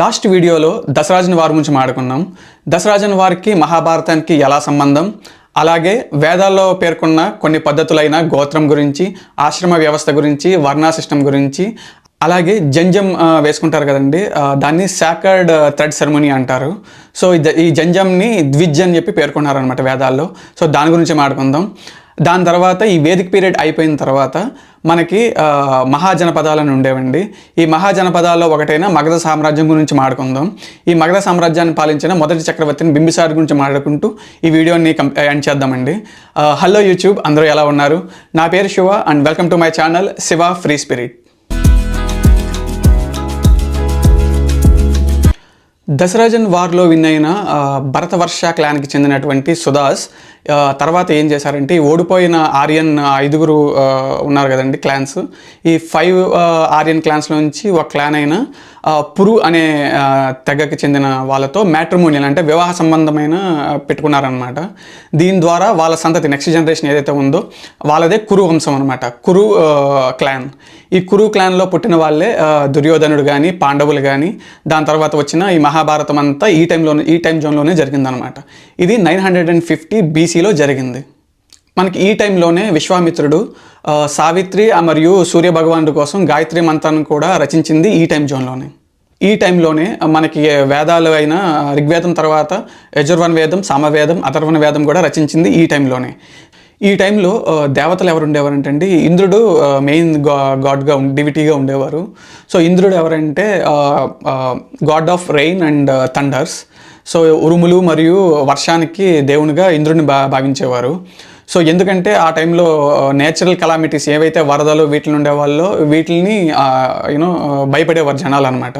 Last వీడియోలో దసరాజన్ వారి గురించి మాట్లాడుకున్నాం. దసరాజన్ వారికి మహాభారతానికి ఎలా సంబంధం? అలాగే వేదాల్లో పేర్కొన్న కొన్ని పద్ధతులైన గోత్రం గురించి ఆశ్రమ వ్యవస్థ గురించి వర్ణా సిస్టమ్ గురించి అలాగే జంజం వేసుకుంటారు కదండి. దాన్ని సాకర్డ్ థ్రెడ్ సెరమోనీ అంటారు. సో ఈ జంజంని ద్విజ్ అని చెప్పి పేర్కొన్నారు అనమాట వేదాల్లో. సో దాని గురించి మాట్లాడుకుందాం. దాని తర్వాత ఈ వేదిక పీరియడ్ అయిపోయిన తర్వాత మనకి మహాజనపదాలను ఉండేవండి. ఈ మహాజనపదాల్లో ఒకటైన మగధ సామ్రాజ్యం గురించి మాట్లాడుకుందాం. ఈ మగధ సామ్రాజ్యాన్ని పాలించిన మొదటి చక్రవర్తిని బింబిసార్ గురించి మాట్లాడుకుంటూ ఈ వీడియోని ఎండ్ చేద్దామండి. హలో యూట్యూబ్ అందరూ ఎలా ఉన్నారు? నా పేరు Shiva and welcome to my channel Shiva free spirit. దశరాజన్ వార్లో విన్ అయిన భరతవర్ష క్లాన్కి చెందినటువంటి సుదాస్ తర్వాత ఏం చేశారంటే ఓడిపోయిన ఆర్యన్ ఐదుగురు ఉన్నారు కదండి క్లాన్స్. ఈ ఫైవ్ ఆర్యన్ క్లాన్స్ నుంచి ఒక క్లాన్ అయిన పురు అనే తెగకి చెందిన వాళ్ళతో మ్యాట్రిమోనియల్ అంటే వివాహ సంబంధమైన పెట్టుకున్నారనమాట దీని ద్వారా వాళ్ళ సంతతి నెక్స్ట్ జనరేషన్ ఏదైతే ఉందో వాళ్ళదే కురు వంశం అనమాట కురు క్లాన్. ఈ కురు క్లాన్లో పుట్టిన వాళ్ళే దుర్యోధనుడు కానీ పాండవులు కానీ దాని తర్వాత వచ్చిన ఈ మహాభారతం అంతా ఈ టైంలోనే ఈ టైం జోన్లోనే జరిగిందనమాట ఇది నైన్ హండ్రెడ్ అండ్ ఫిఫ్టీ బీసీలో జరిగింది. మనకి ఈ టైంలోనే విశ్వామిత్రుడు సావిత్రి మరియు సూర్య భగవానుడి కోసం గాయత్రి మంత్రాన్ని కూడా రచించింది ఈ టైం జోన్లోనే. ఈ టైంలోనే మనకి వేదాలు అయిన ఋగ్వేదం తర్వాత యజుర్వన్ వేదం సామవేదం అథర్వణ వేదం కూడా రచించింది ఈ టైంలోనే. ఈ టైంలో దేవతలు ఎవరు ఉండేవారంటే అండి ఇంద్రుడు మెయిన్గా గాడ్గా డివిటీగా ఉండేవారు. సో ఇంద్రుడు ఎవరంటే god of rain and thunders. So ఉరుములు మరియు వర్షానికి దేవునిగా ఇంద్రుడిని భా భావించేవారు. సో ఎందుకంటే ఆ టైంలో నేచురల్ కలామిటీస్ ఏవైతే వరదలు వీటిని ఉండేవాళ్ళో వీటిని యూనో భయపడేవారు జనాలు అనమాట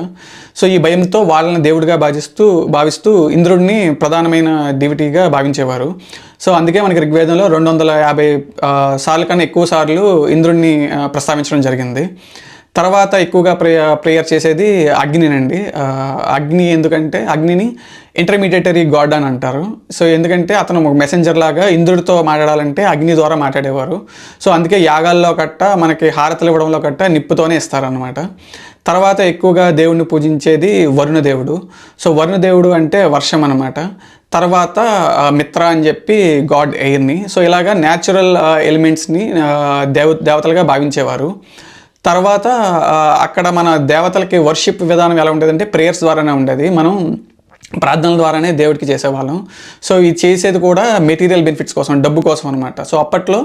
సో ఈ భయంతో వాళ్ళని దేవుడిగా భావిస్తూ భావిస్తూ ఇంద్రుడిని ప్రధానమైన డివిటీగా భావించేవారు. సో అందుకే మనకి ఋగ్వేదంలో రెండు వందల యాభై సార్లు కన్నా ఎక్కువ సార్లు ఇంద్రుడిని ప్రస్తావించడం జరిగింది. తర్వాత ఎక్కువగా ప్రేయ ప్రేయర్ చేసేది అగ్నినండి. అగ్ని ఎందుకంటే అగ్నిని ఇంటర్మీడియటరీ గాడ్ అని అంటారు. సో ఎందుకంటే అతను ఒక మెసెంజర్ లాగా ఇంద్రుడితో మాట్లాడాలంటే అగ్ని ద్వారా మాట్లాడేవారు. సో అందుకే యాగాల్లో కట్ట మనకి హారతలు ఇవ్వడంలో కట్ట నిప్పుతోనే ఇస్తారనమాట తర్వాత ఎక్కువగా దేవుణ్ణి పూజించేది వరుణ దేవుడు సో వరుణ దేవుడు అంటే వర్షం అనమాట తర్వాత మిత్ర అని చెప్పి గాడ్ ఎయిర్ని సో ఇలాగా న్యాచురల్ ఎలిమెంట్స్ని దేవ దేవతలుగా భావించేవారు. తర్వాత అక్కడ మన దేవతలకి వర్షిప్ విధానం ఎలా ఉండేదంటే ప్రేయర్స్ ద్వారానే ఉండేది. మనం ప్రార్థనల ద్వారానే దేవుడికి చేసేవాళ్ళం. సో ఇది చేసేది కూడా మెటీరియల్ బెనిఫిట్స్ కోసం డబ్బు కోసం అనమాట సో అప్పట్లో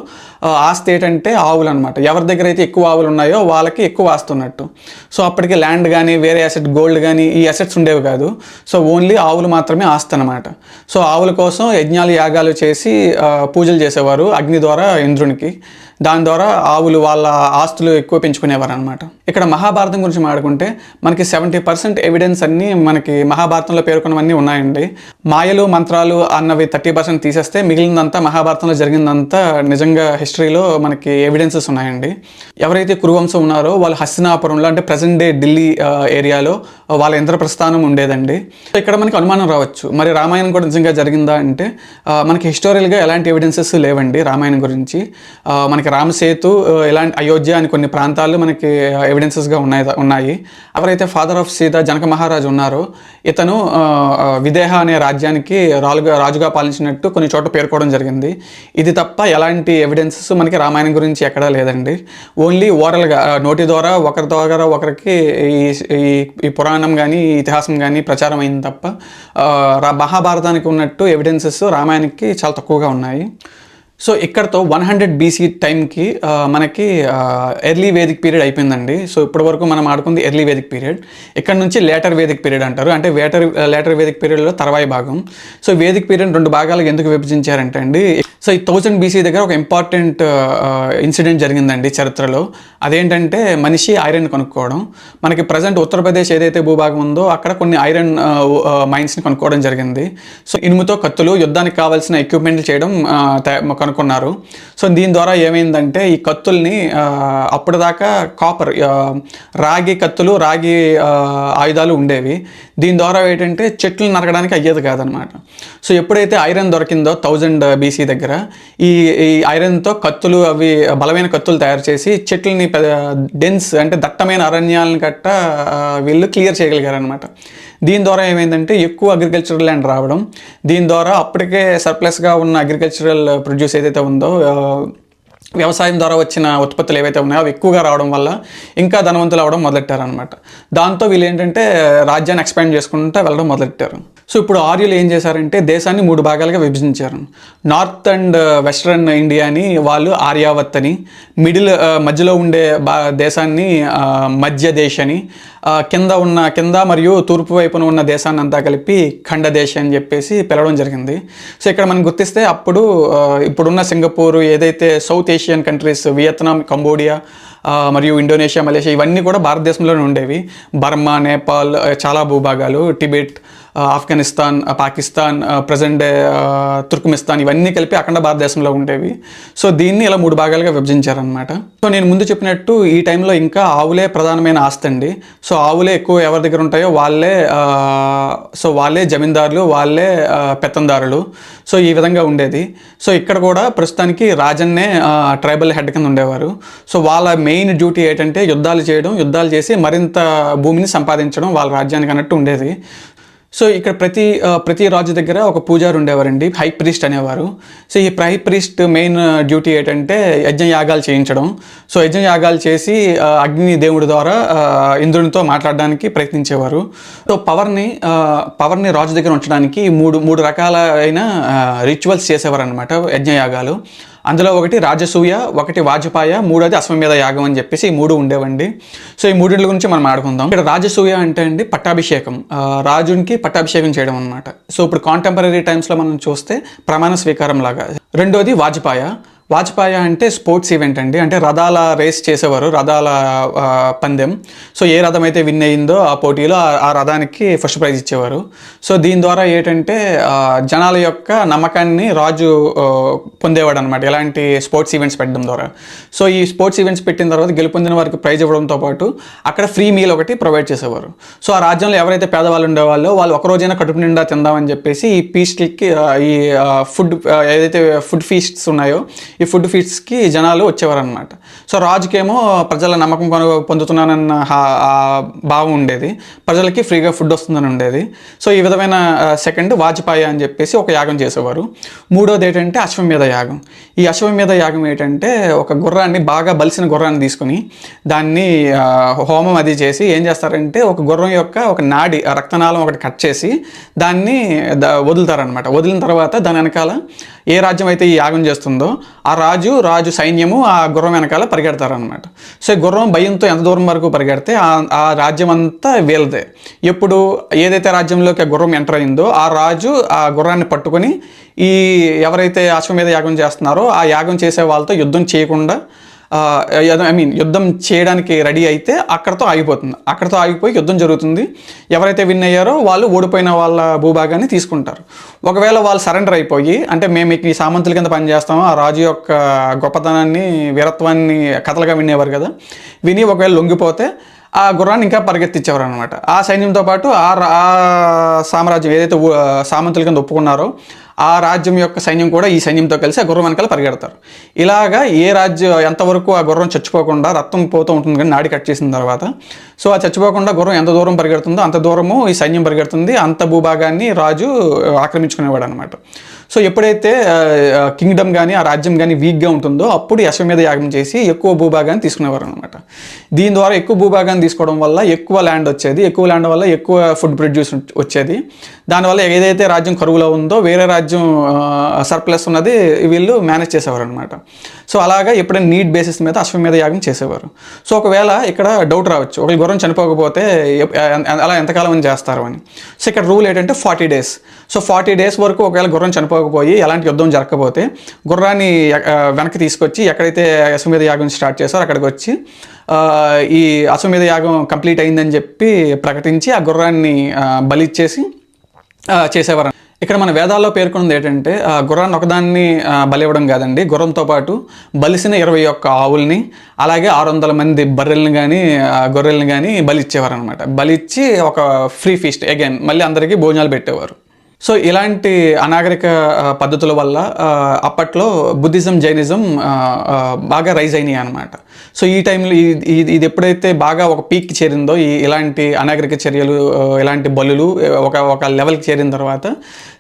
ఆస్తి ఏంటంటే ఆవులు అనమాట ఎవరి దగ్గర అయితే ఎక్కువ ఆవులు ఉన్నాయో వాళ్ళకి ఎక్కువ ఆస్తి ఉన్నట్టు. సో అప్పటికి ల్యాండ్ కానీ వేరే అసెట్ గోల్డ్ కానీ ఈ అసెట్స్ ఉండేవి కాదు. సో ఓన్లీ ఆవులు మాత్రమే ఆస్తి అనమాట సో ఆవుల కోసం యజ్ఞాలు యాగాలు చేసి పూజలు చేసేవారు అగ్ని ద్వారా ఇంద్రునికి. దాని ద్వారా ఆవులు వాళ్ళ ఆస్తులు ఎక్కువ పెంచుకునేవారు అనమాట ఇక్కడ మహాభారతం గురించి మాట్లాడుకుంటే మనకి సెవెంటీ పర్సెంట్ ఎవిడెన్స్ అన్నీ మనకి మహాభారతంలో పేర్కొన్నవన్నీ ఉన్నాయండి. మాయలు మంత్రాలు అన్నవి థర్టీ పర్సెంట్ తీసేస్తే మిగిలినంతా మహాభారతంలో జరిగిందంతా నిజంగా హిస్టరీలో మనకి ఎవిడెన్సెస్ ఉన్నాయండి. ఎవరైతే కురువంశం ఉన్నారో వాళ్ళు హస్తినాపురంలో అంటే ప్రజెంట్ డే ఢిల్లీ ఏరియాలో వాళ్ళ ఇంద్రప్రస్థానం ఉండేదండి. సో ఇక్కడ మనకి అనుమానం రావచ్చు. మరి రామాయణం కూడా నిజంగా జరిగిందా అంటే మనకి హిస్టోరియల్గా ఎలాంటి ఎవిడెన్సెస్ లేవండి రామాయణం గురించి. మనకి రామసేతు ఇలాంటి ఎలాంటి అయోధ్య అని కొన్ని ప్రాంతాలు మనకి ఎవిడెన్సెస్గా ఉన్నాయి ఉన్నాయి. ఎవరైతే ఫాదర్ ఆఫ్ సీత జనక మహారాజు ఉన్నారో ఇతను విదేహ అనే రాజ్యానికి రాజుగా రాజుగా పాలించినట్టు కొన్ని చోట్ల పేర్కోవడం జరిగింది. ఇది తప్ప ఎలాంటి ఎవిడెన్సెస్ మనకి రామాయణం గురించి ఎక్కడా లేదండి. ఓన్లీ ఓరల్గా నోటి ద్వారా ఒకరి ద్వారా ఒకరికి ఈ ఈ- పురాణ పురాణం కానీ ఇతిహాసం కానీ ప్రచారం అయింది తప్ప రా- మహాభారతానికి ఉన్నట్టు ఎవిడెన్సెస్ రామాయణకి చాలా తక్కువగా ఉన్నాయి. సో ఇక్కడతో వన్ హండ్రెడ్ బీసీ టైంకి మనకి ఎర్లీ వేదిక్ పీరియడ్ అయిపోయిందండి. సో ఇప్పటి వరకు మనం ఆడుకుంది ఎర్లీ వేదిక్ పీరియడ్. ఇక్కడ నుంచి లేటర్ వేదిక్ పీరియడ్ అంటారు. అంటే వేటర్ లేటర్ వేదిక్ పీరియడ్లో తర్వాయి భాగం. సో వేదిక్ పీరియడ్ రెండు భాగాలకు ఎందుకు విభజించారంటే అండి సో ఈ థౌజండ్ బీసీ దగ్గర ఒక ఇంపార్టెంట్ ఇన్సిడెంట్ జరిగిందండి చరిత్రలో. అదేంటంటే మనిషి ఐరన్ కొనుక్కోవడం. మనకి ప్రజెంట్ ఉత్తరప్రదేశ్ ఏదైతే భూభాగం ఉందో అక్కడ కొన్ని ఐరన్ మైన్స్ని కొనుక్కోవడం జరిగింది. సో ఇనుముతో కత్తులు యుద్ధానికి కావాల్సిన ఎక్విప్మెంట్లు చేయడం కనుక్కున్నారు సో దీని ద్వారా ఏమైందంటే ఈ కత్తుల్ని అప్పటిదాకా కాపర్ రాగి కత్తులు రాగి ఆయుధాలు ఉండేవి. దీని ద్వారా ఏంటంటే చెట్లు నరకడానికి అయ్యేది కాదనమాట. సో ఎప్పుడైతే ఐరన్ దొరికిందో థౌజండ్ బీసీ దగ్గర ఈ ఈ ఐరన్తో కత్తులు అవి బలమైన కత్తులు తయారు చేసి చెట్లని డెన్స్ అంటే దట్టమైన అరణ్యాలను గట్ట వీళ్ళు క్లియర్ చేయగలిగారు అనమాట దీని ద్వారా ఏమైందంటే ఎక్కువ అగ్రికల్చరల్ ల్యాండ్ రావడం. దీని ద్వారా అప్పటికే సర్ప్లస్గా ఉన్న అగ్రికల్చరల్ ప్రొడ్యూస్ ఏదైతే ఉందో వ్యవసాయం ద్వారా వచ్చిన ఉత్పత్తులు ఏవైతే ఉన్నాయో అవి ఎక్కువగా రావడం వల్ల ఇంకా ధనవంతులు అవడం మొదలెట్టారనమాట దాంతో వీళ్ళు ఏంటంటే రాజ్యాన్ని ఎక్స్పాండ్ చేసుకుంటూ వెళ్ళడం మొదలెట్టారు. సో ఇప్పుడు ఆర్యులు ఏం చేశారంటే దేశాన్ని మూడు భాగాలుగా విభజించారు. నార్త్ అండ్ వెస్ట్రన్ ఇండియాని వాళ్ళు ఆర్యావత్ అని మిడిల్ మధ్యలో ఉండే బా దేశాన్ని మధ్య దేశ్ అని కింద ఉన్న కింద మరియు తూర్పు వైపున ఉన్న దేశాన్ని అంతా కలిపి ఖండదేశ్ అని చెప్పేసి పిలవడం జరిగింది. సో ఇక్కడ మనం గుర్తిస్తే అప్పుడు ఇప్పుడున్న సింగపూర్ ఏదైతే south Asian countries, Vietnam, Cambodia, మరియు ఇండోనేషియా మలేషియా ఇవన్నీ కూడా భారతదేశంలోనే ఉండేవి. బర్మా నేపాల్ చాలా భూభాగాలు. Tibet Afghanistan Pakistan present Turkmenistan ఇవన్నీ కలిపి అఖండ భారతదేశంలో ఉండేవి. సో దీన్ని ఇలా మూడు భాగాలుగా విభజించారనమాట సో నేను ముందు చెప్పినట్టు ఈ టైంలో ఇంకా ఆవులే ప్రధానమైన ఆస్తి అండి. సో ఆవులే ఎక్కువ ఎవరి దగ్గర ఉంటాయో వాళ్ళే సో వాళ్ళే జమీందారులు వాళ్ళే పెత్తందారులు. సో ఈ విధంగా ఉండేది. సో ఇక్కడ కూడా ప్రస్తుతానికి రాజన్నే ట్రైబల్ హెడ్ కింద ఉండేవారు. సో వాళ్ళ మెయిన్ డ్యూటీ ఏంటంటే యుద్ధాలు చేయడం యుద్ధాలు చేసి మరింత భూమిని సంపాదించడం వాళ్ళ రాజ్యానికి అన్నట్టు ఉండేది. సో ఇక్కడ ప్రతి ప్రతి రాజు దగ్గర ఒక పూజారు ఉండేవారండి హై ప్రీస్ట్ అనేవారు. సో ఈ హై ప్రీస్ట్ మెయిన్ డ్యూటీ ఏంటంటే యజ్ఞ యాగాలు చేయించడం. సో యజ్ఞ యాగాలు చేసి అగ్ని దేవుడి ద్వారా ఇంద్రునితో మాట్లాడడానికి ప్రయత్నించేవారు. సో పవర్ని పవర్ని రాజు దగ్గర ఉంచడానికి మూడు మూడు రకాలైన రిచువల్స్ చేసేవారు అనమాట యజ్ఞయాగాలు. అందులో ఒకటి రాజసూయ ఒకటి వాజపాయ మూడోది అశ్వమేధ యాగం అని చెప్పేసి ఈ మూడు ఉండేవండి. సో ఈ మూడింటి గురించి మనం ఆడుకుందాం. ఇక్కడ రాజసూయ అంటే అండి పట్టాభిషేకం. రాజునికి పట్టాభిషేకం చేయడం అనమాట సో ఇప్పుడు కాంటెంపరీ టైమ్స్లో మనం చూస్తే ప్రమాణ స్వీకారం లాగా రెండోది వాజపాయ. వాజ్పాయ అంటే స్పోర్ట్స్ ఈవెంట్ అండి. అంటే రథాల రేస్ చేసేవారు రథాల పందెం. సో ఏ రథం అయితే విన్ అయిందో ఆ పోటీలో ఆ- రథానికి ఫస్ట్ ప్రైజ్ ఇచ్చేవారు. సో దీని ద్వారా ఏంటంటే జనాల యొక్క నమ్మకాన్ని రాజు పొందేవాడు అనమాట ఎలాంటి స్పోర్ట్స్ ఈవెంట్స్ పెట్టడం ద్వారా. సో ఈ స్పోర్ట్స్ ఈవెంట్స్ పెట్టిన తర్వాత గెలుపొందిన వారికి ప్రైజ్ ఇవ్వడంతో పాటు అక్కడ ఫ్రీ మీల్ ఒకటి ప్రొవైడ్ చేసేవారు. సో ఆ రాజ్యంలో ఎవరైతే పేదవాళ్ళు ఉండేవాళ్ళో వాళ్ళు ఒక రోజైనా కడుపు నిండా తిందామని చెప్పేసి ఈ పీస్ట్కి ఈ ఫుడ్ ఏదైతే ఫుడ్ ఫీస్ట్స్ ఉన్నాయో ఈ ఫుడ్ ఫీడ్స్కి జనాలు వచ్చేవారనమాట సో రాజుకేమో ప్రజల నమ్మకం కొను- పొందుతున్నానన్న భావం ఉండేది. ప్రజలకి ఫ్రీగా ఫుడ్ వస్తుందని ఉండేది. సో ఈ విధమైన సెకండ్ వాజ్పాయి అని చెప్పేసి ఒక యాగం చేసేవారు. మూడోది ఏంటంటే అశ్వమేధ యాగం. ఈ అశ్వమేధ యాగం ఏంటంటే ఒక గుర్రాన్ని బాగా బలిసిన గుర్రాన్ని తీసుకుని దాన్ని హోమం అది చేసి ఏం చేస్తారంటే ఒక గుర్రం యొక్క ఒక నాడి రక్తనాళం ఒకటి కట్ చేసి దాన్ని వదులుతారనమాట వదిలిన తర్వాత దాని వెనకాల ఏ రాజ్యం అయితే ఈ యాగం చేస్తుందో ఆ రాజు రాజు సైన్యము ఆ గుర్రం వెనకాల పరిగెడతారనమాట సో గుర్రం భయంతో ఎంత దూరం వరకు పరిగెడితే ఆ ఆ రాజ్యం అంతా వీళ్ళదే. ఎప్పుడు ఏదైతే రాజ్యంలోకి ఆ గుర్రం ఎంటర్ అయిందో ఆ రాజు ఆ గుర్రాన్ని పట్టుకొని ఈ ఎవరైతే అశ్వమేధ యాగం చేస్తున్నారో ఆ యాగం చేసే వాళ్ళతో యుద్ధం చేయకుండా ఐ మీన్ యుద్ధం చేయడానికి రెడీ అయితే అక్కడతో ఆగిపోతుంది. అక్కడతో ఆగిపోయి యుద్ధం జరుగుతుంది. ఎవరైతే విన్ అయ్యారో వాళ్ళు ఓడిపోయిన వాళ్ళ భూభాగాన్ని తీసుకుంటారు. ఒకవేళ వాళ్ళు సరెండర్ అయిపోయి అంటే మేము మీకు ఈ సామంతుల కింద పనిచేస్తాము ఆ రాజు యొక్క గొప్పతనాన్ని వీరత్వాన్ని కథలుగా వినేవారు కదా విని ఒకవేళ లొంగిపోతే ఆ గుర్రాన్ని ఇంకా పరిగెత్తించేవారు అనమాట ఆ సైన్యంతో పాటు ఆ రా- సామ్రాజ్యం ఏదైతే సామంతుల కింద ఒప్పుకున్నారో ఆ రాజ్యం యొక్క సైన్యం కూడా ఈ సైన్యంతో కలిసి ఆ గుర్రం వెనకాల పరిగెడతారు. ఇలాగా ఏ రాజ్యం ఎంతవరకు ఆ గుర్రం చచ్చిపోకుండా రక్తం పోతూ ఉంటుంది కానీ నాడి కట్ చేసిన తర్వాత సో ఆ చచ్చిపోకుండా గుర్రం ఎంత దూరం పరిగెడుతుందో అంత దూరము ఈ సైన్యం పరిగెడుతుంది. అంత భూభాగాన్ని రాజు ఆక్రమించుకునేవాడు అనమాట సో ఎప్పుడైతే కింగ్డమ్ కానీ ఆ రాజ్యం కానీ వీక్గా ఉంటుందో అప్పుడు ఈ అశ్వమేధ యాగం చేసి ఎక్కువ భూభాగాన్ని తీసుకునేవారు అనమాట దీని ద్వారా ఎక్కువ భూభాగాన్ని తీసుకోవడం వల్ల ఎక్కువ ల్యాండ్ వచ్చేది ఎక్కువ ల్యాండ్ వల్ల ఎక్కువ ఫుడ్ ప్రొడ్యూస్ వచ్చేది. దానివల్ల ఏదైతే రాజ్యం కరువులో ఉందో వేరే రాజ్యం సర్ప్లస్ ఉన్నది వీళ్ళు మేనేజ్ చేసేవారు అనమాట సో అలాగా ఎప్పుడైనా నీడ్ బేసిస్ మీద అశ్వమేధ యాగం చేసేవారు. సో ఒకవేళ ఇక్కడ డౌట్ రావచ్చు ఒక గుర్రం చనిపోకపోతే అలా ఎంతకాలం అని చేస్తారు అని. సో ఇక్కడ రూల్ ఏంటంటే forty days so forty days వరకు ఒకవేళ గుర్రం చనిపోకపోయి ఎలాంటి యుద్ధం జరగకపోతే గుర్రాన్ని వెనక్కి తీసుకొచ్చి ఎక్కడైతే అశ్వమేధ యాగం స్టార్ట్ చేస్తారో అక్కడికి వచ్చి ఈ అశ్వమేధ యాగం కంప్లీట్ అయిందని చెప్పి ప్రకటించి ఆ గుర్రాన్ని బలిచ్చేసి చేసేవారు. ఇక్కడ మన వేదాల్లో పేర్కొన్నది ఏంటంటే గుర్రాన్ని ఒకదాన్ని బలివ్వడం బలి ఇవ్వడం కాదండి. గుర్రంతో పాటు బలిసిన ఇరవై ఒక్క ఆవుల్ని అలాగే ఆరు వందల మంది బర్రెల్ని కానీ గొర్రెల్ని కానీ బలిచ్చేవారు అనమాట బలిచ్చి ఒక ఫ్రీ ఫీస్ట్ అగైన్ మళ్ళీ అందరికీ భోజనాలు పెట్టేవారు. సో ఇలాంటి అనాగరిక పద్ధతుల వల్ల అప్పట్లో బుద్ధిజం జైనిజం బాగా రైజ్ అయినాయి అనమాట సో ఈ టైంలో ఇది ఇది ఎప్పుడైతే బాగా ఒక పీక్ చేరిందో ఈ ఇలాంటి అనాగరిక చర్యలు ఇలాంటి బలులు ఒక ఒక లెవెల్కి చేరిన తర్వాత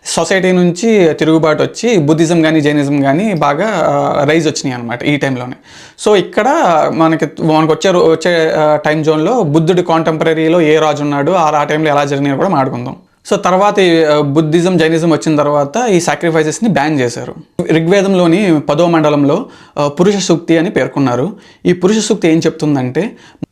సొసైటీ నుంచి తిరుగుబాటు వచ్చి బుద్ధిజం కానీ జైనిజం కానీ బాగా రైజ్ వచ్చినాయి అనమాట ఈ టైంలోనే. సో ఇక్కడ మనకి మనకు వచ్చే రో- వచ్చే టైం జోన్లో బుద్ధుడి కాంటెంపరీలో ఏ రాజు ఉన్నాడు ఆ టైంలో ఎలా జరిగినాయో కూడా మాట్లాడుకుందాం సో తర్వాత బుద్ధిజం జైనిజం వచ్చిన తర్వాత ఈ సాక్రిఫైసెస్ని బ్యాన్ చేశారు. ఋగ్వేదంలోని పదో మండలంలో పురుష సూక్తి అని పేర్కొన్నారు. ఈ పురుష సూక్తి ఏం చెప్తుందంటే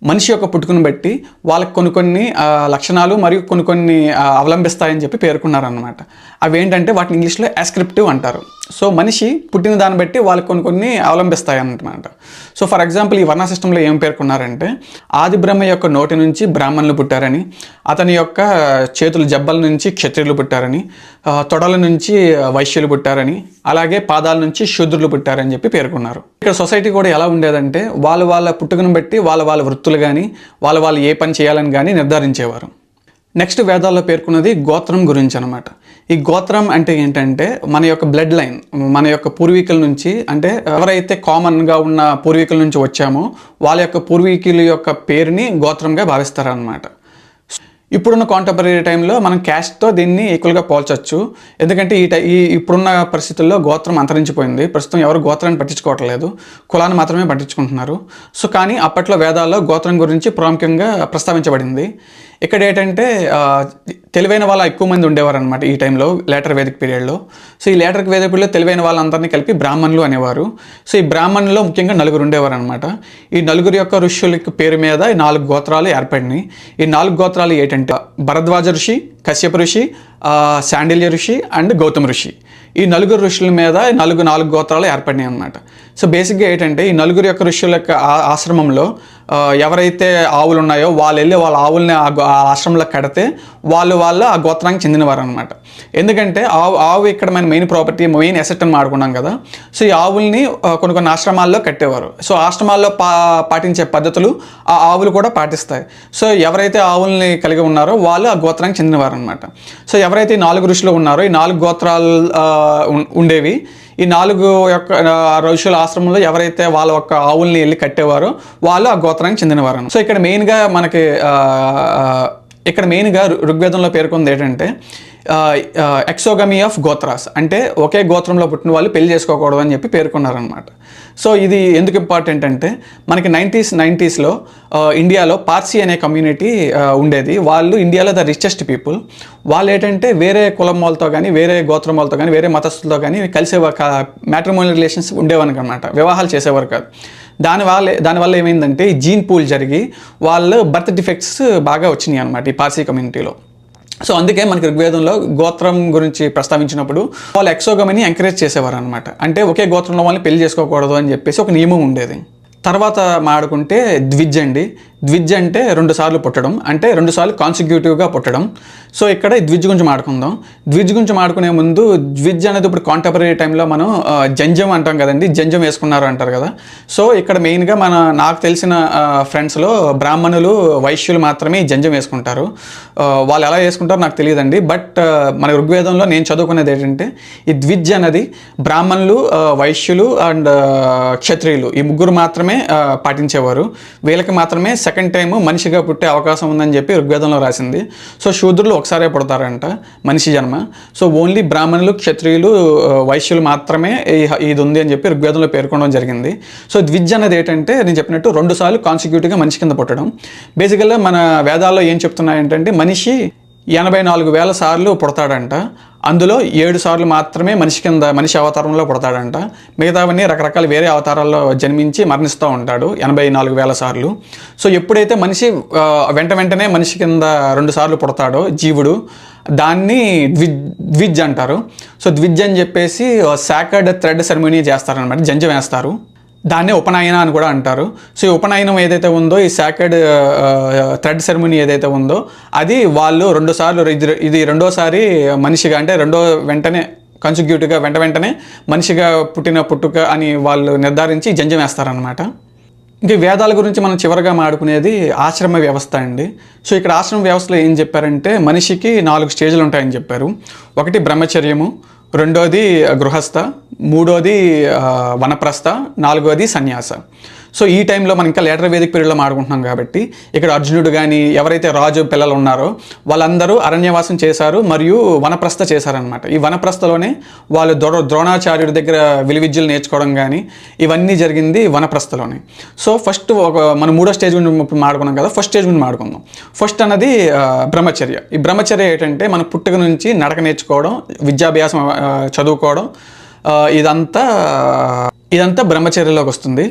మనిషి యొక్క పుట్టుకుని బట్టి వాళ్ళకి కొన్ని కొన్ని లక్షణాలు మరియు కొన్ని కొన్ని అవలంబిస్తాయని చెప్పి పేర్కొన్నారనమాట అవి ఏంటంటే వాటిని ఇంగ్లీష్లో అస్క్రిప్టివ్ అంటారు. సో మనిషి పుట్టిన దాన్ని బట్టి వాళ్ళు కొన్ని కొన్ని అవలంబిస్తాయి అన్నమాట సో ఫర్ ఎగ్జాంపుల్ ఈ వర్ణ సిస్టంలో ఏం పేర్కొన్నారంటే ఆది బ్రహ్మ యొక్క నోటి నుంచి బ్రాహ్మణులు పుట్టారని అతని యొక్క చేతుల జబ్బల నుంచి క్షత్రియులు పుట్టారని తొడల నుంచి వైశ్యులు పుట్టారని అలాగే పాదాల నుంచి శూద్రులు పుట్టారని చెప్పి పేర్కొన్నారు. ఇక్కడ సొసైటీ కూడా ఎలా ఉండేదంటే వాళ్ళు వాళ్ళ పుట్టుకను బట్టి వాళ్ళ వాళ్ళ వృత్తులు కానీ వాళ్ళ వాళ్ళు ఏ పని చేయాలని కానీ నిర్ధారించేవారు. నెక్స్ట్ వేదాల్లో పేర్కొన్నది గోత్రం గురించి అనమాట ఈ గోత్రం అంటే ఏంటంటే మన యొక్క బ్లడ్ లైన్ మన యొక్క పూర్వీకుల నుంచి అంటే ఎవరైతే కామన్గా ఉన్న పూర్వీకుల నుంచి వచ్చామో వాళ్ళ యొక్క పూర్వీకుల యొక్క పేరుని గోత్రంగా భావిస్తారనమాట ఇప్పుడున్న కాంటెంపరీ టైంలో మనం క్యాస్ట్తో దీన్ని ఈక్వల్గా పోల్చొచ్చు. ఎందుకంటే ఈ టై ఈ ఇప్పుడున్న పరిస్థితుల్లో గోత్రం అంతరించిపోయింది. ప్రస్తుతం ఎవరు గోత్రాన్ని పట్టించుకోవట్లేదు. కులాన్ని మాత్రమే పట్టించుకుంటున్నారు. సో కానీ అప్పట్లో వేదాల్లో గోత్రం గురించి ప్రాముఖ్యంగా ప్రస్తావించబడింది. ఇక్కడ ఏంటంటే తెలివైన వాళ్ళ ఎక్కువ మంది ఉండేవారు అనమాట ఈ టైంలో లేటర్ వేదిక పీరియడ్లో. సో ఈ లేటర్ వేదిక పీరియడ్లో తెలివైన వాళ్ళందరినీ కలిపి బ్రాహ్మణులు అనేవారు. సో ఈ బ్రాహ్మణుల్లో ముఖ్యంగా నలుగురు ఉండేవారు అనమాట ఈ నలుగురు యొక్క ఋషులకి పేరు మీద ఈ నాలుగు గోత్రాలు ఏర్పడినాయి. ఈ నాలుగు గోత్రాలు ఏంటంటే భరద్వాజ ఋషి కశ్యప ఋషి శాండిల్య ఋషి అండ్ గౌతమ ఋషి. ఈ నలుగురు ఋషుల మీద నలుగు నాలుగు గోత్రాలు ఏర్పడినాయి అనమాట సో బేసిక్గా ఏంటంటే ఈ నలుగురు యొక్క ఋషుల యొక్క ఆశ్రమంలో ఎవరైతే ఆవులు ఉన్నాయో వాళ్ళు వెళ్ళి వాళ్ళ ఆవుల్ని ఆ గో- ఆశ్రమంలో కడితే వాళ్ళు వాళ్ళు ఆ గోత్రానికి చెందినవారు అనమాట ఎందుకంటే ఆవు ఆవు ఇక్కడ మన మెయిన్ ప్రాపర్టీ మెయిన్ ఎసెట్ అని మాడుకున్నాం కదా. సో ఈ ఆవుల్ని కొన్ని కొన్ని ఆశ్రమాల్లో కట్టేవారు. సో ఆశ్రమాల్లో పా పాటించే పద్ధతులు ఆ ఆవులు కూడా పాటిస్తాయి. సో ఎవరైతే ఆవుల్ని కలిగి ఉన్నారో వాళ్ళు ఆ గోత్రానికి చెందినవారు అనమాట సో ఎవరైతే ఈ నాలుగు ఋషులు ఉన్నారో ఈ నాలుగు గోత్రాలు ఉండేవి ఈ నాలుగు యొక్క ఋషుల ఆశ్రమంలో ఎవరైతే వాళ్ళ యొక్క ఆవుల్ని వెళ్ళి కట్టేవారో వాళ్ళు ఆ గోత్రానికి చెందినవారు సో ఇక్కడ మెయిన్గా మనకి ఇక్కడ మెయిన్గా ఋగ్వేదంలో పేర్కొంది ఏంటంటే ఎక్సోగమీ ఆఫ్ గోత్రాస్. అంటే ఒకే గోత్రంలో పుట్టిన వాళ్ళు పెళ్ళి చేసుకోకూడదు అని చెప్పి పేర్కొన్నారనమాట సో ఇది ఎందుకు ఇంపార్టెంట్ అంటే మనకి నైంటీస్ నైంటీస్లో ఇండియాలో పార్సీ అనే కమ్యూనిటీ ఉండేది. వాళ్ళు ఇండియాలో ద రిచెస్ట్ పీపుల్ వాళ్ళు ఏంటంటే వేరే కులం వాళ్ళతో కానీ వేరే గోత్రం వాళ్ళతో కానీ వేరే మతస్థులతో కానీ కలిసే మ్యాట్రిమోనియల్ రిలేషన్స్ ఉండేవానికి అనమాట వివాహాలు చేసేవారు కాదు. దానివల్ల దానివల్ల ఏమైందంటే జీన్ పూల్ జరిగి వాళ్ళు బర్త్ డిఫెక్ట్స్ బాగా వచ్చినాయి అనమాట ఈ పార్సీ కమ్యూనిటీలో సో అందుకే మనకి ఋగ్వేదంలో గోత్రం గురించి ప్రస్తావించినప్పుడు వాళ్ళు ఎక్సోగమని ఎంకరేజ్ చేసేవారు అనమాట అంటే ఒకే గోత్రంలో వాళ్ళని పెళ్ళి చేసుకోకూడదు అని చెప్పేసి ఒక నియమం ఉండేది. తర్వాత మాడుకుంటే ద్విజ్ అండి ద్విజ్ అంటే రెండు సార్లు పుట్టడం అంటే రెండు సార్లు కాన్సిక్యూటివ్గా పుట్టడం. సో ఇక్కడ ఈ ద్విజ్ గురించి మాట్లాడుకుందాం. ద్విజ్ గురించి మాడుకునే ముందు ద్విజ్ అనేది ఇప్పుడు కాంటెంపరీ టైంలో మనం జంజం అంటాం కదండి జంజం వేసుకున్నారు అంటారు కదా. సో ఇక్కడ మెయిన్గా మన నాకు తెలిసిన ఫ్రెండ్స్లో బ్రాహ్మణులు వైశ్యులు మాత్రమే ఈ జంజం వేసుకుంటారు. వాళ్ళు ఎలా వేసుకుంటారో నాకు తెలియదండి. బట్ మన ఋగ్వేదంలో నేను చదువుకునేది ఏంటంటే ఈ ద్విజ్ అనేది బ్రాహ్మణులు వైశ్యులు అండ్ క్షత్రియులు ఈ ముగ్గురు మాత్రమే పాటించేవారు. వీళ్ళకి మాత్రమే సెకండ్ టైం మనిషిగా పుట్టే అవకాశం ఉందని చెప్పి ఋగ్వేదంలో రాసింది. సో శూద్రులు ఒకసారే పుడతారంట మనిషి జన్మ. సో ఓన్లీ బ్రాహ్మణులు క్షత్రియులు వైశ్యులు మాత్రమే ఇది ఉంది అని చెప్పి ఋగ్వేదంలో పేర్కొనడం జరిగింది. సో ద్విజ్ అనేది ఏంటంటే నేను చెప్పినట్టు రెండు సార్లు కాన్సిక్యూటివ్గా మనిషి కింద పుట్టడం. బేసికల్గా మన వేదాల్లో ఏం చెప్తున్నాయంటే మనిషి ఎనభై నాలుగు వేల సార్లు పుడతాడంట. అందులో ఏడు సార్లు మాత్రమే మనిషి కింద మనిషి అవతారంలో పుడతాడంట. మిగతావన్నీ రకరకాల వేరే అవతారాల్లో జన్మించి మరణిస్తూ ఉంటాడు ఎనభై నాలుగు వేల సార్లు. సో ఎప్పుడైతే మనిషి వెంట వెంటనే మనిషి కింద రెండు సార్లు పుడతాడో జీవుడు దాన్ని ద్విజ్ ద్విజ్ అంటారు. సో ద్విజ్ అని చెప్పేసి సాకర్డ్ థ్రెడ్ సెరమనీ చేస్తారనమాట జంజం వేస్తారు. దాన్నే ఉపనయన అని కూడా అంటారు. సో ఈ ఉపనయనం ఏదైతే ఉందో ఈ సాక్రెడ్ థ్రెడ్ సెరమనీ ఏదైతే ఉందో అది వాళ్ళు రెండు సార్లు ఇది రెండోసారి మనిషిగా అంటే రెండో వెంటనే కన్సిక్యూటివ్గా వెంట వెంటనే మనిషిగా పుట్టిన పుట్టుక అని వాళ్ళు నిర్ధారించి జంజం వేస్తారనమాట ఇంకా ఈ వేదాల గురించి మనం చివరిగా మాడుకునేది ఆశ్రమ వ్యవస్థ అండి. సో ఇక్కడ ఆశ్రమ వ్యవస్థలో ఏం చెప్పారంటే మనిషికి నాలుగు స్టేజ్లు ఉంటాయని చెప్పారు. ఒకటి బ్రహ్మచర్యము రెండోది గృహస్థ మూడోది వనప్రస్థ నాలుగోది సన్యాస. సో ఈ టైంలో మనం ఇంకా లేటర్ వేదిక పీరియడ్లో మాడుకుంటున్నాం కాబట్టి ఇక్కడ అర్జునుడు కానీ ఎవరైతే రాజు పిల్లలు ఉన్నారో వాళ్ళందరూ అరణ్యవాసం చేశారు మరియు వనప్రస్థ చేశారనమాట ఈ వనప్రస్థలోనే వాళ్ళు ద్రో ద్రోణాచార్యుడి దగ్గర విలువిద్యలు నేర్చుకోవడం కానీ ఇవన్నీ జరిగింది వనప్రస్థలోనే. సో ఫస్ట్ ఒక మనం మూడో స్టేజ్ గురించి మాడుకున్నాం కదా ఫస్ట్ స్టేజ్ గురించి మాడుకుందాం ఫస్ట్ అన్నది బ్రహ్మచర్య. ఈ బ్రహ్మచర్య ఏంటంటే మన పుట్టుక నుంచి నడక నేర్చుకోవడం విద్యాభ్యాసం చదువుకోవడం ఇదంతా ఇదంతా బ్రహ్మచర్యలోకి వస్తుంది.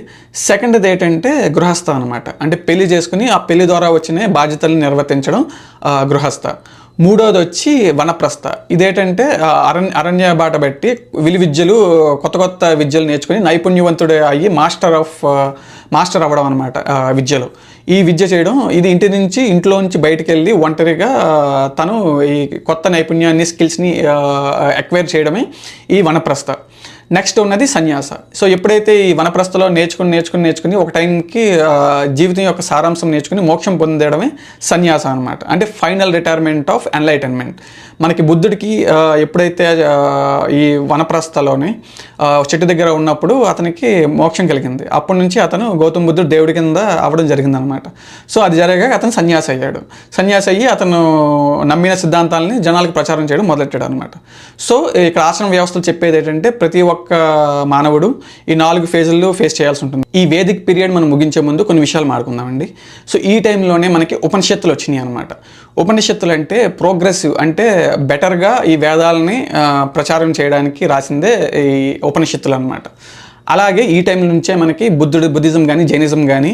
సెకండ్ది ఏంటంటే గృహస్థ అనమాట అంటే పెళ్ళి చేసుకుని ఆ పెళ్ళి ద్వారా వచ్చిన బాధ్యతలను నిర్వర్తించడం గృహస్థ. మూడోది వచ్చి వనప్రస్థ. ఇదేంటంటే అరణ్య అరణ్య బాట బట్టి విలు విద్యలు కొత్త కొత్త విద్యలు నేర్చుకుని నైపుణ్యవంతుడు అయ్యి మాస్టర్ ఆఫ్ మాస్టర్ అవ్వడం అనమాట విద్యలు. ఈ విద్య చేయడం ఇది ఇంటి నుంచి ఇంట్లో నుంచి బయటికి వెళ్ళి ఒంటరిగా తను ఈ కొత్త నైపుణ్యాన్ని స్కిల్స్ని ఎక్వైర్ చేయడమే ఈ వనప్రస్థ. నెక్స్ట్ ఉన్నది సన్యాస. సో ఎప్పుడైతే ఈ వనప్రస్థలో నేర్చుకుని నేర్చుకుని నేర్చుకుని ఒక టైంకి జీవితం యొక్క సారాంశం నేర్చుకుని మోక్షం పొందడమే సన్యాస అనమాట అంటే ఫైనల్ రిటైర్మెంట్ ఆఫ్ ఎన్లైటన్మెంట్ మనకి బుద్ధుడికి ఎప్పుడైతే ఈ వనప్రస్థలోని చెట్టు దగ్గర ఉన్నప్పుడు అతనికి మోక్షం కలిగింది. అప్పటి నుంచి అతను గౌతమ బుద్ధుడు దేవుడి కింద అవ్వడం జరిగిందనమాట సో అది జరగగా అతను సన్యాసి అయ్యాడు. సన్యాసి అయ్యి అతను నమ్మిన సిద్ధాంతాలని జనాలకు ప్రచారం చేయడం మొదలెట్టాడు అనమాట సో ఇక్కడ ఆశ్రమ వ్యవస్థలు చెప్పేది ఏంటంటే ప్రతి ఒక్క మానవుడు ఈ నాలుగు ఫేజుల్లో ఫేస్ చేయాల్సి ఉంటుంది. ఈ వేదిక్ పీరియడ్ మనం ముగించే ముందు కొన్ని విషయాలు మాడుకుందామండి సో ఈ టైంలోనే మనకి ఉపనిషత్తులు వచ్చినాయి అనమాట ఉపనిషత్తులు అంటే ప్రోగ్రెసివ్ అంటే బెటర్గా ఈ వేదాలని ప్రచారం చేయడానికి రాసిందే ఈ ఉపనిషత్తులు అనమాట అలాగే ఈ టైం నుంచే మనకి బుద్ధుడు బుద్ధిజం కానీ జైనిజం కానీ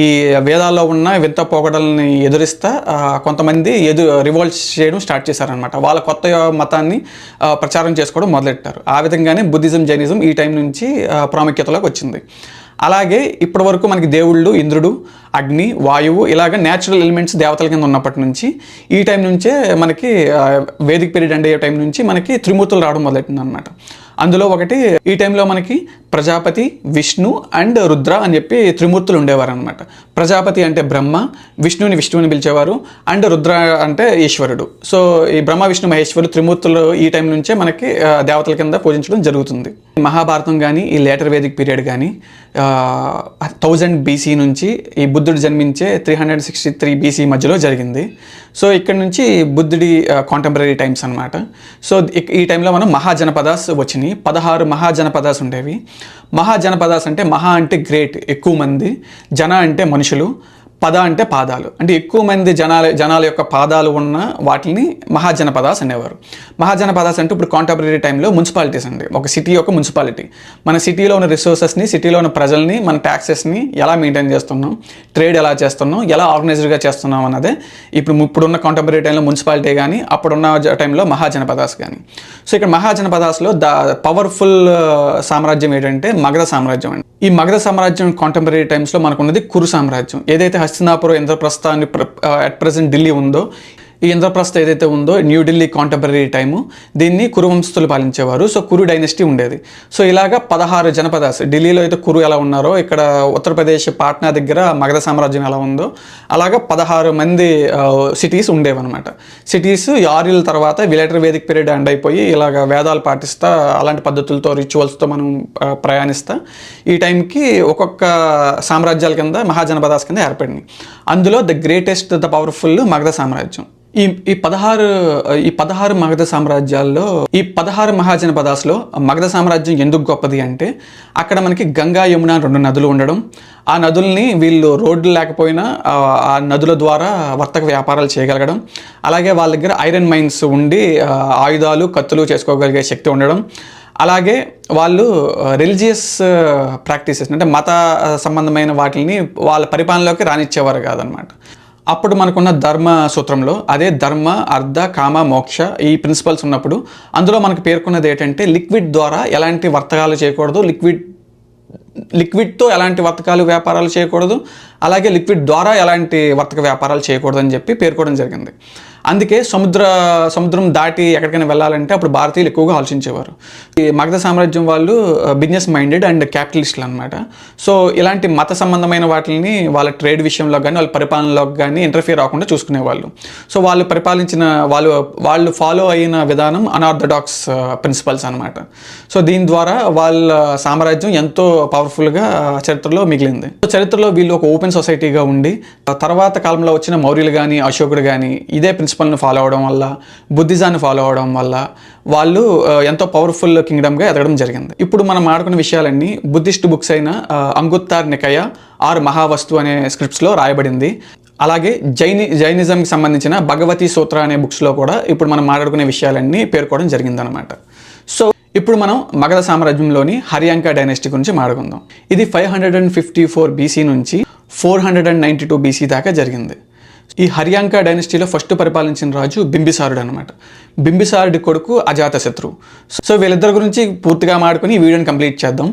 ఈ వేదాల్లో ఉన్న వింత పోకడల్ని ఎదురిస్తా కొంతమంది ఎదు రివోల్ట్ చేయడం స్టార్ట్ చేశారనమాట వాళ్ళ కొత్త మతాన్ని ప్రచారం చేసుకోవడం మొదలెట్టారు. ఆ విధంగానే బుద్ధిజం జైనిజం ఈ టైం నుంచి ప్రాముఖ్యతలోకి వచ్చింది. అలాగే ఇప్పటి వరకు మనకి దేవుళ్ళు ఇంద్రుడు అగ్ని వాయువు ఇలాగ న్యాచురల్ ఎలిమెంట్స్ దేవతల కింద ఉన్నప్పటి నుంచి ఈ టైం నుంచే మనకి వేదిక పీరియడ్ అండ్ అయ్యే టైం నుంచి మనకి త్రిమూర్తులు రావడం మొదలెట్టింది అనమాట అందులో ఒకటి ఈ టైంలో మనకి ప్రజాపతి విష్ణు అండ్ రుద్ర అని చెప్పి త్రిమూర్తులు ఉండేవారు అనమాట ప్రజాపతి అంటే బ్రహ్మ విష్ణుని విష్ణువుని పిలిచేవారు అండ్ రుద్ర అంటే ఈశ్వరుడు. సో ఈ బ్రహ్మ విష్ణు మహేశ్వరుడు త్రిమూర్తులు ఈ టైం నుంచే మనకి దేవతల కింద పూజించడం జరుగుతుంది. మహాభారతం కానీ ఈ లేటర్ వేదిక్ పీరియడ్ కానీ థౌజండ్ బీసీ నుంచి ఈ బుద్ధ బుద్ధుడు జన్మించే three hundred sixty three BC మధ్యలో జరిగింది. సో ఇక్కడ నుంచి బుద్ధుడి కాంటెంపరీ టైమ్స్ అనమాట సో ఈ టైంలో మనం మహాజనపదాస్ వచ్చినాయి. పదహారు మహాజనపదాస్ ఉండేవి. మహాజనపదాస్ అంటే మహా అంటే గ్రేట్ ఎక్కువ మంది. జన అంటే మనుషులు. పద అంటే పాదాలు. అంటే ఎక్కువ మంది జనాల జనాల యొక్క పాదాలు ఉన్న వాటిని మహాజనపదాస్ అనేవారు. మహాజనపదాస్ అంటే ఇప్పుడు కాంటెంపరీ టైంలో మున్సిపాలిటీస్ అండి. ఒక సిటీ యొక్క మున్సిపాలిటీ మన సిటీలో ఉన్న రిసోర్సెస్ని సిటీలో ఉన్న ప్రజల్ని మన ట్యాక్సెస్ని ఎలా మెయింటైన్ చేస్తున్నాం? ట్రేడ్ ఎలా చేస్తున్నాం? ఎలా ఆర్గనైజ్డ్గా చేస్తున్నాం అన్నదే ఇప్పుడు ఇప్పుడున్న కాంటెంపరీ టైంలో మున్సిపాలిటీ కానీ అప్పుడున్న టైంలో మహాజనపదాస్ కానీ సో ఇక్కడ మహాజనపదాస్లో ద పవర్ఫుల్ uh, సామ్రాజ్యం ఏంటంటే మగధ సామ్రాజ్యం అండి. ఈ మగధ సామ్రాజ్యం కాంటెంపరీ టైమ్స్లో మనకున్నది కురు సామ్రాజ్యం. ఏదైతే హస్తినాపురం ఇంద్రప్రస్థ అని అట్ ప్రజెంట్ ఢిల్లీ ఉందో ఈ ఇంద్రప్రస్థ ఏదైతే ఉందో న్యూఢిల్లీ కాంటెంపరీ టైము దీన్ని కురువంశస్థులు పాలించేవారు. సో కురు డైనెస్టీ ఉండేది. సో ఇలాగా పదహారు జనపదాస్ ఢిల్లీలో అయితే కురు ఎలా ఉన్నారో ఇక్కడ ఉత్తరప్రదేశ్ పాట్నా దగ్గర మగధ సామ్రాజ్యం ఎలా ఉందో అలాగా పదహారు మంది సిటీస్ ఉండేవన్నమాట. సిటీస్ ఆర్యుల తర్వాత విలేటర్ వేదిక్ పీరియడ్ ఎండ్ అయిపోయి ఇలాగ వేదాలు పాటిస్తా అలాంటి పద్ధతులతో రిచువల్స్తో మనం ప్రయాణిస్తా. ఈ టైంకి ఒక్కొక్క సామ్రాజ్యాల కింద మహాజనపదాస్ కింద ఏర్పడింది. అందులో the greatest the powerful Magadha సామ్రాజ్యం. ఈ ఈ పదహారు ఈ పదహారు మగధ సామ్రాజ్యాల్లో ఈ పదహారు మహాజనపదాస్లో మగధ సామ్రాజ్యం ఎందుకు గొప్పది అంటే అక్కడ మనకి గంగా యమున రెండు నదులు ఉండడం. ఆ నదుల్ని వీళ్ళు రోడ్లు లేకపోయినా ఆ నదుల ద్వారా వర్తక వ్యాపారాలు చేయగలగడం. అలాగే వాళ్ళ దగ్గర ఐరన్ మైన్స్ ఉండి ఆయుధాలు కత్తులు చేసుకోగలిగే శక్తి ఉండడం. అలాగే వాళ్ళు రిలీజియస్ ప్రాక్టీసెస్ అంటే మత సంబంధమైన వాటిని వాళ్ళ పరిపాలనలోకి రానిచ్చేవారు కాదనమాట. అప్పుడు మనకున్న ధర్మ సూత్రంలో అదే ధర్మ అర్ధ కామ మోక్ష ఈ ప్రిన్సిపల్స్ ఉన్నప్పుడు అందులో మనకు పేర్కొన్నది ఏంటంటే లిక్విడ్ ద్వారా ఎలాంటి వర్తకాలు చేయకూడదు. లిక్విడ్ లిక్విడ్తో ఎలాంటి వర్తకాలు వ్యాపారాలు చేయకూడదు. అలాగే లిక్విడ్ ద్వారా ఎలాంటి వర్తక వ్యాపారాలు చేయకూడదు అని చెప్పి పేర్కోవడం జరిగింది. అందుకే సముద్ర సముద్రం దాటి ఎక్కడికైనా వెళ్ళాలంటే అప్పుడు భారతీయులు ఎక్కువగా ఆలోచించేవారు. ఈ మగధ సామ్రాజ్యం వాళ్ళు బిజినెస్ మైండెడ్ అండ్ క్యాపిటలిస్టులు అనమాట సో ఇలాంటి మత సంబంధమైన వాటిని వాళ్ళ ట్రేడ్ విషయంలో కానీ వాళ్ళ పరిపాలనలో కానీ ఇంటర్ఫియర్ అవ్వకుండా చూసుకునేవాళ్ళు. సో వాళ్ళు పరిపాలించిన వాళ్ళు వాళ్ళు ఫాలో అయిన విధానం అనార్థడాక్స్ ప్రిన్సిపల్స్ అనమాట సో దీని ద్వారా వాళ్ళ సామ్రాజ్యం ఎంతో పవర్ఫుల్గా చరిత్రలో మిగిలింది. సో చరిత్రలో వీళ్ళు ఒక ఓపెన్ సొసైటీగా ఉండి తర్వాత కాలంలో వచ్చిన మౌర్యులు కానీ అశోకుడు కానీ ఇదే ప్రిన్సిపల్ ప్రిన్సిపల్ని ఫాలో అవడం వల్ల బుద్ధిజాన్ని ఫాలో అవడం వల్ల వాళ్ళు ఎంతో పవర్ఫుల్ కింగ్డమ్గా ఎదగడం జరిగింది. ఇప్పుడు మనం ఆడుకున్న విషయాలన్నీ బుద్ధిస్ట్ బుక్స్ అయిన అంగుత్తార్ నికయ ఆర్ మహావస్తు అనే స్క్రిప్ట్స్లో రాయబడింది. అలాగే జైని జైనిజంకి సంబంధించిన భగవతి సూత్ర అనే బుక్స్లో కూడా ఇప్పుడు మనం మాట్లాడుకునే విషయాలన్నీ పేర్కోవడం జరిగిందనమాట సో ఇప్పుడు మనం మగధ సామ్రాజ్యంలోని హరియాంక డైనెస్టీ గురించి మాట్లాడుకుందాం ఇది five hundred and fifty four BC నుంచి four hundred and ninety two BC దాకా జరిగింది. ఈ హరియాంక డైనస్టీలో ఫస్ట్ పరిపాలించిన రాజు బింబిసారుడు అనమాట బింబిసారుడి కొడుకు అజాతశత్రు సో వీళ్ళిద్దరి గురించి పూర్తిగా మాడుకుని వీడియోని కంప్లీట్ చేద్దాం.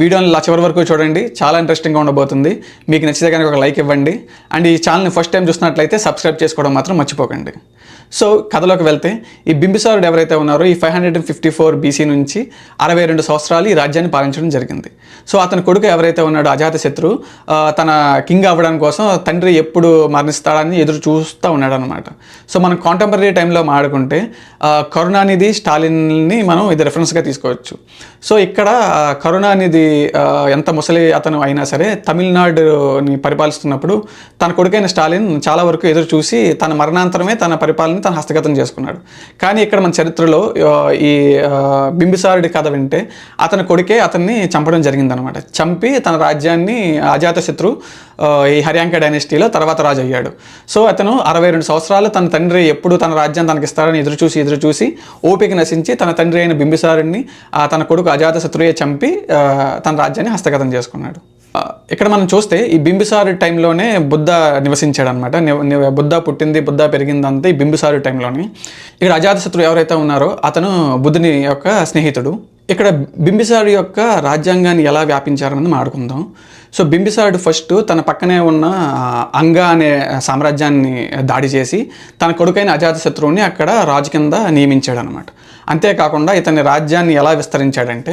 వీడియోని లా చివరి వరకు చూడండి. చాలా ఇంట్రెస్టింగ్గా ఉండబోతుంది. మీకు నచ్చితే కనుక ఒక లైక్ ఇవ్వండి. అండ్ ఈ ఛానల్ని ఫస్ట్ టైం చూసినట్లయితే సబ్స్క్రైబ్ చేసుకోవడం మాత్రం మర్చిపోకండి. సో కథలోకి వెళ్తే ఈ బింబిసారుడు ఎవరైతే ఉన్నారో ఈ five hundred and fifty four BC నుంచి అరవై రెండు సంవత్సరాలు ఈ రాజ్యాన్ని పాలించడం జరిగింది. సో అతని కొడుకు ఎవరైతే ఉన్నాడో అజాతశత్రు ఆ, తన కింగ్ అవ్వడం కోసం తండ్రి ఎప్పుడు మరణిస్తాడని ఎదురు చూస్తూ ఉన్నాడు అనమాట సో మనం కాంటెంపరీ టైంలో మాడుకుంటే కరుణానిధి స్టాలిన్ని మనం ఇది రెఫరెన్స్గా తీసుకోవచ్చు. సో ఇక్కడ కరుణానిధి ఎంత ముసలి అతను అయినా సరే తమిళనాడుని పరిపాలిస్తున్నప్పుడు తన కొడుకైన స్టాలిన్ చాలా వరకు ఎదురు చూసి తన మరణాంతరమే తన పరిపాలన తన హస్తగతం చేసుకున్నాడు. కానీ ఇక్కడ మన చరిత్రలో ఈ బింబిసారుడి కథ వింటే అతని కొడుకే అతన్ని చంపడం జరిగిందనమాట చంపి తన రాజ్యాన్ని అజాతశత్రు ఈ హర్యాంక డైనెస్టీలో తర్వాత రాజు అయ్యాడు. సో అతను అరవై రెండు సంవత్సరాలు తన తండ్రి ఎప్పుడు తన రాజ్యాన్ని తనకి ఇస్తారని ఎదురు చూసి ఎదురు చూసి ఓపిక నశించి తన తండ్రి అయిన బింబిసారుడిని ఆ, తన కొడుకు అజాతశత్రుయే చంపి తన రాజ్యాన్ని హస్తగతం చేసుకున్నాడు. ఇక్కడ మనం చూస్తే ఈ బింబిసారు టైంలోనే బుద్ధ నివసించాడు అనమాట బుద్ధ పుట్టింది బుద్ధ పెరిగింది అంతా ఈ బింబిసారు టైంలోనే. ఇక్కడ అజాతశత్రు ఎవరైతే ఉన్నారో అతను బుద్ధుని యొక్క స్నేహితుడు. ఇక్కడ బింబిసారు యొక్క రాజ్యాంగాన్ని ఎలా వ్యాపించారన్నది మాట్లాడుకుందాం సో బింబిసారుడు ఫస్ట్ తన పక్కనే ఉన్న అంగ అనే సామ్రాజ్యాన్ని దాడి చేసి తన కొడుకైన అజాతశత్రువుని అక్కడ రాజు కింద నియమించాడు అనమాట అంతేకాకుండా ఇతని రాజ్యాన్ని ఎలా విస్తరించాడంటే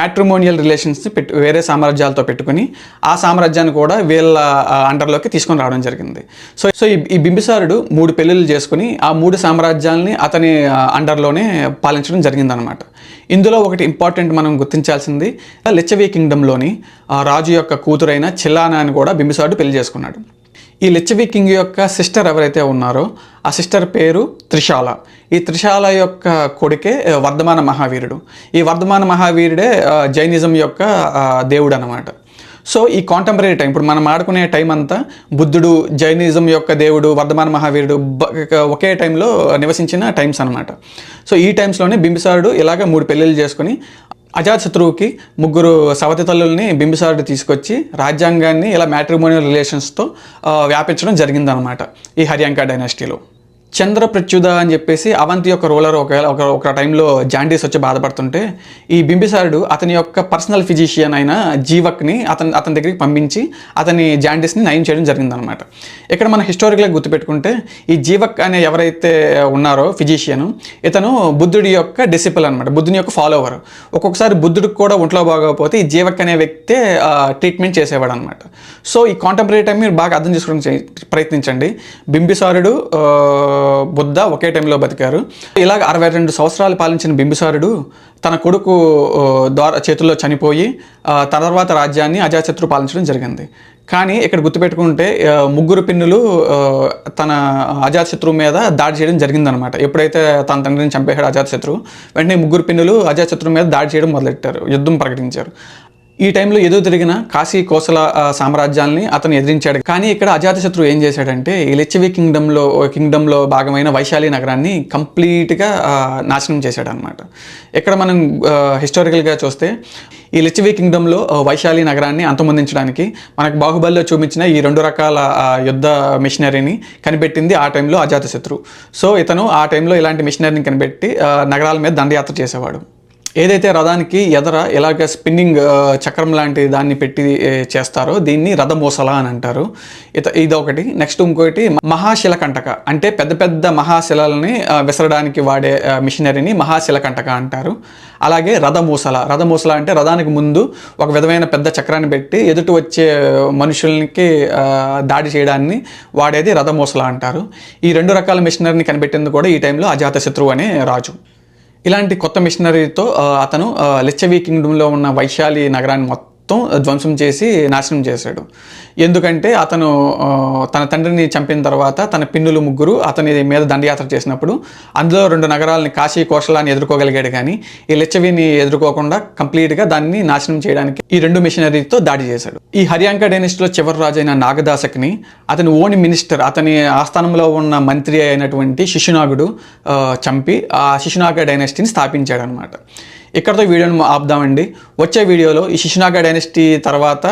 మ్యాట్రిమోనియల్ రిలేషన్స్ని పెట్టు వేరే సామ్రాజ్యాలతో పెట్టుకుని ఆ సామ్రాజ్యాన్ని కూడా వీళ్ళ అండర్లోకి తీసుకొని రావడం జరిగింది. సో సో ఈ ఈ బింబిసారుడు మూడు పెళ్ళిళ్ళు చేసుకుని ఆ మూడు సామ్రాజ్యాల్ని అతని అండర్లోనే పాలించడం జరిగిందనమాట ఇందులో ఒకటి ఇంపార్టెంట్ మనం గుర్తించాల్సింది లిచ్చవీ కింగ్డమ్లోని రాజు యొక్క కూతురైన చిల్లానా అని కూడా బింబిసారుడు పెళ్ళి చేసుకున్నాడు. ఈ లిచ్చవి కింగ్ యొక్క సిస్టర్ ఎవరైతే ఉన్నారో ఆ సిస్టర్ పేరు త్రిశాల ఈ త్రిశాల యొక్క కొడుకే వర్ధమాన మహావీరుడు. ఈ వర్ధమాన మహావీరుడే జైనిజం యొక్క దేవుడు అనమాట సో ఈ కాంటెంపరీ టైం ఇప్పుడు మనం ఆడుకునే టైం అంతా బుద్ధుడు జైనిజం యొక్క దేవుడు వర్ధమాన మహావీరుడు ఒకే టైంలో నివసించిన టైమ్స్ అనమాట సో ఈ టైమ్స్లోనే బింబిసారుడు ఇలాగ మూడు పెళ్ళిళ్ళు చేసుకుని అజాతశత్రువుకి ముగ్గురు సవతి తల్లుల్ని బింబిసారుడు తీసుకొచ్చి రాజ్యాంగాన్ని ఇలా మ్యాట్రిమోనియల్ రిలేషన్స్తో వ్యాపించడం జరిగిందనమాట ఈ హర్యాంక డైనాసిటీలో చంద్ర ప్రత్యుద అని చెప్పేసి అవంతి యొక్క రూలర్ ఒకవేళ ఒక ఒక టైంలో జాండీస్ వచ్చి బాధపడుతుంటే ఈ బింబిసారుడు అతని యొక్క పర్సనల్ ఫిజిషియన్ అయిన జీవక్ని అతని అతని దగ్గరికి పంపించి అతని జాండీస్ని నయం చేయడం జరిగిందనమాట ఇక్కడ మన హిస్టారికల్గా గుర్తుపెట్టుకుంటే ఈ జీవక్ అనే ఎవరైతే ఉన్నారో ఫిజిషియన్ ఇతను బుద్ధుడి యొక్క డిసిపుల్ అనమాట బుద్ధుని యొక్క ఫాలోవర్ ఒక్కొక్కసారి బుద్ధుడికి కూడా ఒంట్లో బాగోకపోతే ఈ జీవక్ అనే వ్యక్తే ట్రీట్మెంట్ చేసేవాడు అనమాట సో ఈ కాంటెంపరీ టైం మీరు బాగా అర్థం చేసుకోవడానికి ప్రయత్నించండి. బింబిసారుడు బుద్ధ ఒకే టైంలో బతికారు. ఇలాగ అరవై రెండు సంవత్సరాలు పాలించిన బింబిసారుడు తన కొడుకు ద్వారా చేతుల్లో చనిపోయి తర్వాత రాజ్యాన్ని అజాశత్రు పాలించడం జరిగింది. కానీ ఇక్కడ గుర్తుపెట్టుకుంటే ముగ్గురు పిన్నులు తన అజాతశత్రువు మీద దాడి చేయడం జరిగిందనమాట. ఎప్పుడైతే తన తండ్రిని చంపేశాడు అజాతశత్రువు వెంటనే ముగ్గురు పిన్నులు అజాతశత్రువు మీద దాడి చేయడం మొదలెట్టారు యుద్ధం ప్రకటించారు. ఈ టైంలో ఎదురు తిరిగిన కాశీ కోసల సామ్రాజ్యాన్ని సామ్రాజ్యాల్ని అతను ఎదిరించాడు. కానీ ఇక్కడ అజాతశత్రువు ఏం చేశాడంటే ఈ లిచ్చవి కింగ్డమ్లో కింగ్డమ్లో భాగమైన వైశాలి నగరాన్ని కంప్లీట్గా నాశనం చేశాడు అనమాట ఇక్కడ మనం హిస్టారికల్గా చూస్తే ఈ లిచ్చవి కింగ్డమ్లో వైశాలి నగరాన్ని అంతమొందించడానికి మనకు బాహుబలిలో చూపించిన ఈ రెండు రకాల యుద్ధ మిషనరీని కనిపెట్టింది ఆ టైంలో అజాతశత్రు సో ఇతను ఆ టైంలో ఇలాంటి మిషనరీని కనిపెట్టి నగరాల మీద దండయాత్ర చేసేవాడు. ఏదైతే రథానికి ఎదర ఇలాగ స్పిన్నింగ్ చక్రం లాంటి దాన్ని పెట్టి చేస్తారో దీన్ని రథమూసల అని అంటారు. ఇత ఇదొకటి. నెక్స్ట్ ఇంకోటి మహాశిల కంటక అంటే పెద్ద పెద్ద మహాశిలల్ని విసరడానికి వాడే మిషనరీని మహాశిల కంటక అంటారు. అలాగే రథమూసల రథమూసల అంటే రథానికి ముందు ఒక విధమైన పెద్ద చక్రాన్ని పెట్టి ఎదుటి వచ్చే మనుషులకి దాడి చేయడాన్ని వాడేది రథమూసల అంటారు. ఈ రెండు రకాల మిషనరీని కనిపెట్టింది కూడా ఈ టైంలో అజాతశత్రువు అనే రాజు. ఇలాంటి కొత్త మిషనరీతో అతను ఆ, లిచ్చవి కింగ్డమ్లో ఉన్న వైశాలి నగరాన్ని మొత్తం మొత్తం ధ్వంసం చేసి నాశనం చేశాడు. ఎందుకంటే అతను తన తండ్రిని చంపిన తర్వాత తన పిన్నులు ముగ్గురు అతని మీద దండయాత్ర చేసినప్పుడు అందులో రెండు నగరాలని కాశీ కోశలాన్ని ఎదుర్కోగలిగాడు కానీ ఈ లిచ్చవిని ఎదుర్కోకుండా కంప్లీట్గా దాన్ని నాశనం చేయడానికి ఈ రెండు మిషనరీతో దాడి చేశాడు. ఈ హర్యాంక డైనెస్టీలో చివరి రాజు అయిన నాగదాసక్ని అతని ఓన్ మినిస్టర్ అతని ఆస్థానంలో ఉన్న మంత్రి అయినటువంటి శిశునాగుడు చంపి ఆ శిశునాగ డైనెస్టీని స్థాపించాడు అనమాట ఇక్కడతో వీడియోను వీడియోని ఆపుదామండి. వచ్చే వీడియోలో ఈ శిశునాగ డైనెస్టీ తర్వాత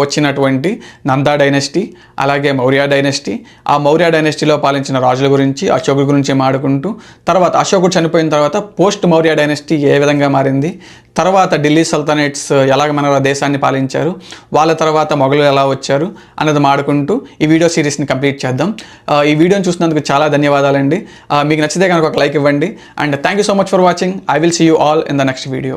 వచ్చినటువంటి నందా డైనెస్టీ అలాగే మౌర్య డైనెస్టీ. ఆ మౌర్య డైనెస్టీలో పాలించిన రాజుల గురించి అశోకుడి గురించి మాడుకుంటూ తర్వాత అశోకుడు చనిపోయిన తర్వాత పోస్ట్ మౌర్య డైనెస్టీ ఏ విధంగా మారింది తర్వాత ఢిల్లీ సల్తనేట్స్ ఎలాగ మన దేశాన్ని పాలించారు వాళ్ళ తర్వాత మొఘలు ఎలా వచ్చారు అన్నది మాడుకుంటూ ఈ వీడియో సిరీస్ని కంప్లీట్ చేద్దాం. ఈ వీడియోని చూసినందుకు చాలా ధన్యవాదాలండి. మీకు నచ్చితే కనుక ఒక లైక్ ఇవ్వండి. And thank you so much for watching. I will see you all in the next video